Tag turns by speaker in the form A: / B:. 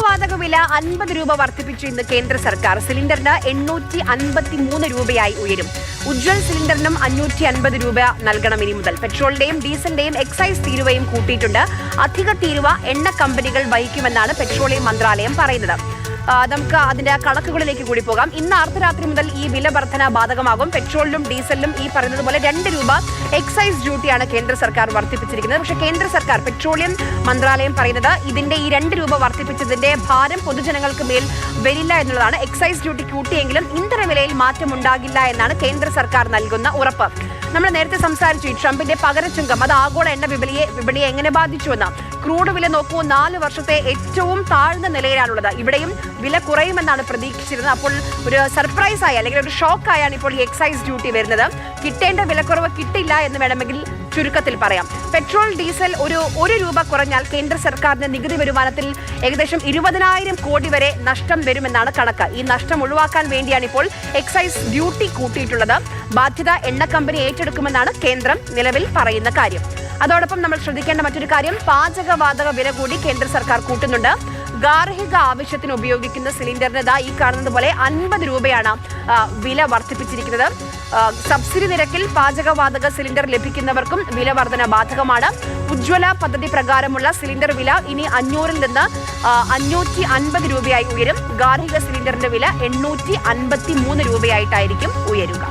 A: പാചകവാതക വില അൻപത് രൂപ വർദ്ധിപ്പിച്ചു ഇന്ന് കേന്ദ്ര സർക്കാർ. സിലിണ്ടറിന് എണ്ണൂറ്റി അൻപത്തി മൂന്ന് രൂപയായി ഉയരും. ഉജ്ജ്വൽ സിലിണ്ടറിനും അഞ്ഞൂറ്റി അൻപത് രൂപ നൽകണം ഇനി മുതൽ. പെട്രോളിന്റെയും ഡീസലിന്റെയും എക്സൈസ് തീരുവയും കൂട്ടിയിട്ടുണ്ട്. അധിക തീരുവ എണ്ണ കമ്പനികൾ വഹിക്കുമെന്നാണ് പെട്രോളിയം മന്ത്രാലയം പറയുന്നത്. നമുക്ക് അതിന്റെ കണക്കുകളിലേക്ക് കൂടി പോകാം. ഇന്ന് അർദ്ധരാത്രി മുതൽ ഈ വില വർധന ബാധകമാകും. പെട്രോളിലും ഡീസലിലും ഈ പറയുന്നത് പോലെ രണ്ട് രൂപ എക്സൈസ് ഡ്യൂട്ടിയാണ് കേന്ദ്ര സർക്കാർ വർദ്ധിപ്പിച്ചിരിക്കുന്നത്. പക്ഷേ കേന്ദ്ര സർക്കാർ പെട്രോളിയം മന്ത്രാലയം പറയുന്നത് ഇതിന്റെ ഈ രണ്ട് രൂപ വർദ്ധിപ്പിച്ചതിന്റെ ഭാരം പൊതുജനങ്ങൾക്ക് മേൽ വരില്ല എന്നുള്ളതാണ്. എക്സൈസ് ഡ്യൂട്ടി കൂട്ടിയെങ്കിലും ഇന്ധന വിലയിൽ മാറ്റമുണ്ടാകില്ല എന്നാണ് കേന്ദ്ര സർക്കാർ നൽകുന്ന ഉറപ്പ്. നമ്മൾ നേരത്തെ സംസാരിച്ചു ഈ ട്രംപിന്റെ പകരച്ചുങ്കം. അത് ആഗോള എണ്ണ വിപണിയെ വിപണിയെ എങ്ങനെ ബാധിച്ചുവെന്ന്. ക്രൂഡ് വില നോക്കൂ നാല് വർഷത്തെ ഏറ്റവും താഴ്ന്ന നിലയിലാണുള്ളത്. ഇവിടെയും വില കുറയുമെന്നാണ് പ്രതീക്ഷിച്ചിരുന്നത്. അപ്പോൾ ഒരു സർപ്രൈസ് ആയി അല്ലെങ്കിൽ ഒരു ഷോക്ക് ആയാണ് ഇപ്പോൾ ഈ എക്സൈസ് ഡ്യൂട്ടി വരുന്നത്. കിട്ടേണ്ട വിലക്കുറവ് കിട്ടില്ല എന്ന് വേണമെങ്കിൽ ചുരുക്കത്തിൽ പറയാം. പെട്രോൾ ഡീസൽ ഒരു ഒരു രൂപ കുറഞ്ഞാൽ കേന്ദ്ര സർക്കാരിന്റെ നികുതി വരുമാനത്തിൽ ഏകദേശം ഇരുപതിനായിരം കോടി വരെ നഷ്ടം വരുമെന്നാണ് കണക്ക്. ഈ നഷ്ടം ഒഴിവാക്കാൻ വേണ്ടിയാണ് ഇപ്പോൾ എക്സൈസ് ഡ്യൂട്ടി കൂട്ടിയിട്ടുള്ളത്. ബാധ്യത എണ്ണ കമ്പനി ഏറ്റെടുക്കുമെന്നാണ് കേന്ദ്രം നിലവിൽ പറയുന്ന കാര്യം. അതോടൊപ്പം നമ്മൾ ശ്രദ്ധിക്കേണ്ട മറ്റൊരു കാര്യം പാചകവാതക വില കൂടി കേന്ദ്ര സർക്കാർ കൂട്ടുന്നുണ്ട്. ഗാർഹിക ആവശ്യത്തിന് ഉപയോഗിക്കുന്ന സിലിണ്ടറിന് ഇതാ ഈ കാണുന്നത് പോലെ അൻപത് രൂപയാണ് വില വർദ്ധിപ്പിച്ചിരിക്കുന്നത്. സബ്സിഡി നിരക്കിൽ പാചകവാതക സിലിണ്ടർ ലഭിക്കുന്നവർക്കും വില വർധന ബാധകമാണ്. ഉജ്ജ്വല പദ്ധതി പ്രകാരമുള്ള സിലിണ്ടർ വില ഇനി അഞ്ഞൂറിൽ നിന്ന് അഞ്ഞൂറ്റി അൻപത് രൂപയായി ഉയരും. ഗാർഹിക സിലിണ്ടറിന്റെ വില എണ്ണൂറ്റി അൻപത്തി മൂന്ന് രൂപയായിട്ടായിരിക്കും ഉയരുക.